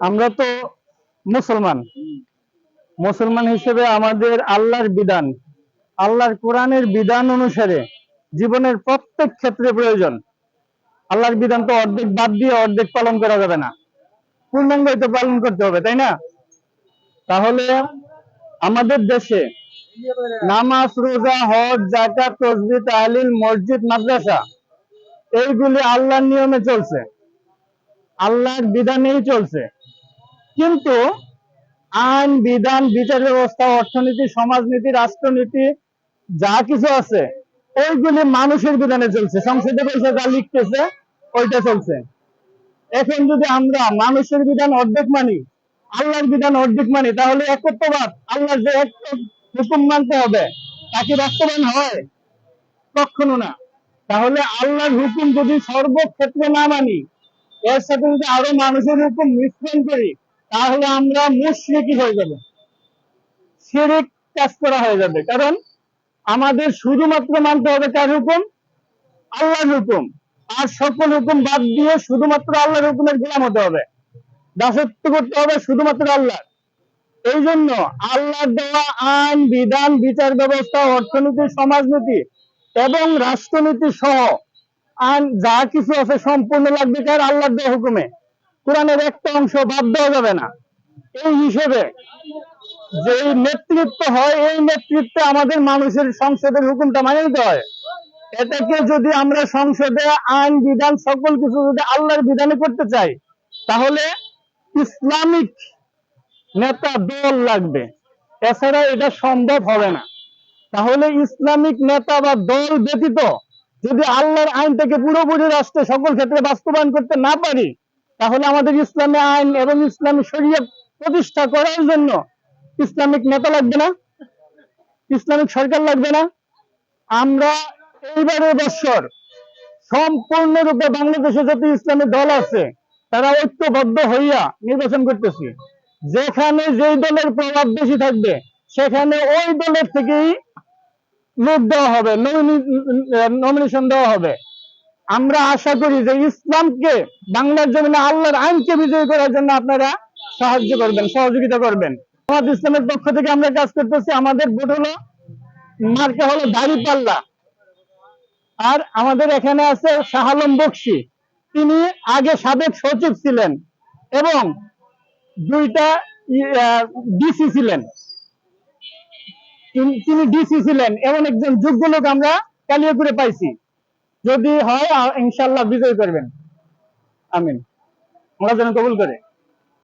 আমরা তো মুসলমান। মুসলমান হিসেবে আমাদের আল্লাহর বিধান, আল্লাহর কোরআনের বিধান অনুসারে জীবনের প্রত্যেক ক্ষেত্রে প্রয়োজন। আল্লাহর বিধান তো অর্ধেক বাদ দিয়ে অর্ধেক পালন করা যাবে না। পূর্ণাঙ্গ তো পালন করতে হবে, তাই না? তাহলে আমাদের দেশে নামাজ, রোজা, হজ জাকাত তসবি তাহলিল, মসজিদ, মাদ্রাসা, এইগুলি আল্লাহর নিয়মে চলছে। আল্লাহর বিধানেই চলছে। কিন্তু আইন, বিধান, বিচার ব্যবস্থা, অর্থনীতি, সমাজনীতি, রাষ্ট্রনীতি, যা কিছু আছে, ওইগুলি মানুষের বিধানে চলছে। সংসদে বসে যা লিখতেছে, ওইটা চলছে। এখন যদি আমরা মানুষের বিধান অর্ধেক মানি, আল্লাহর বিধান অর্ধেক মানি, তাহলে একত্ববাদ, আল্লাহর যে এক হুকুম মানতে হবে তাকে বাস্তবায়ন হয়? কখনো না। তাহলে আল্লাহর হুকুম যদি সর্বক্ষেত্রে না মানি এর সাথে যদি আরও মানুষের হুকুম মিশ্রণ করি, তাহলে আমরা মুশরিকি হয়ে যাব। শিরিক কাজ করা হয়ে যাবে। কারণ আমাদের শুধুমাত্র মানতে হবে কার হুকুম? আল্লাহর হুকুম। আর সকল হুকুম বাদ দিয়ে শুধুমাত্র আল্লাহর হুকুমের গোলাম হতে হবে। দাসত্ব করতে হবে শুধুমাত্র আল্লাহ এই জন্য আল্লাহর দেওয়া আইন, বিধান, বিচার ব্যবস্থা, অর্থনীতি, সমাজনীতি এবং রাষ্ট্রনীতি সহ আইন যা কিছু আছে সম্পূর্ণ লাগবে কার আল্লাহর দেওয়া হুকুমে? কোরআনের একটা অংশ বাদ দেওয়া যাবে না। এই হিসেবে যে নেতৃত্ব হয়, এই নেতৃত্বে আমাদের মানুষের সংসদের হুকুমটা মানে নিতে হয়। এটাকে যদি আমরা সংসদে, আইন, বিধান, সকল কিছু যদি আল্লাহর বিধানে করতে চাই, তাহলে ইসলামিক নেতা দল লাগবে। এছাড়া এটা সম্ভব হবে না। তাহলে ইসলামিক নেতা বা দল ব্যতীত যদি আল্লাহর আইনটাকে পুরোপুরি রাষ্ট্রে সকল ক্ষেত্রে বাস্তবায়ন করতে না পারি, তাহলে আমাদের ইসলামী আইন এবং ইসলামী শরীয়ত প্রতিষ্ঠা করার জন্য ইসলামিক নেতা লাগবে না, ইসলামিক সরকার লাগবে না। আমরা এইবারের বছর সম্পূর্ণরূপে বাংলাদেশে যত ইসলামী দল আছে, তারা ঐক্যবদ্ধ হইয়া নির্বাচন করতেছি। যেখানে যেই দলের প্রভাব বেশি থাকবে, সেখানে ওই দলের থেকেই লোক দেওয়া হবে নমিনেশন দেওয়া হবে। আমরা আশা করি যে ইসলামকে, বাংলার জমিনে আল্লাহর আইনকে বিজয়ী করার জন্য আপনারা সাহায্য করবেন, সহযোগিতা করবেন। আমাদের ইসলামের পক্ষ থেকে আমরা কাজ করতেছি, আমাদের ভোট হলো মার্কা হলো দাড়ি পাল্লা। আর আমাদের এখানে আছে শাহ আলম বক্সি। তিনি আগে সাবেক সচিব ছিলেন এবং দুইটা ডিসি ছিলেন। তিনি- ডিসি ছিলেন। এমন একজন যোগ্য লোক আমরা কালিয়াপুরে পাইছি। যদি হয় ইনশাল্লাহ বিজয় করবেন। আমিন। আমরা যেন কবুল করে।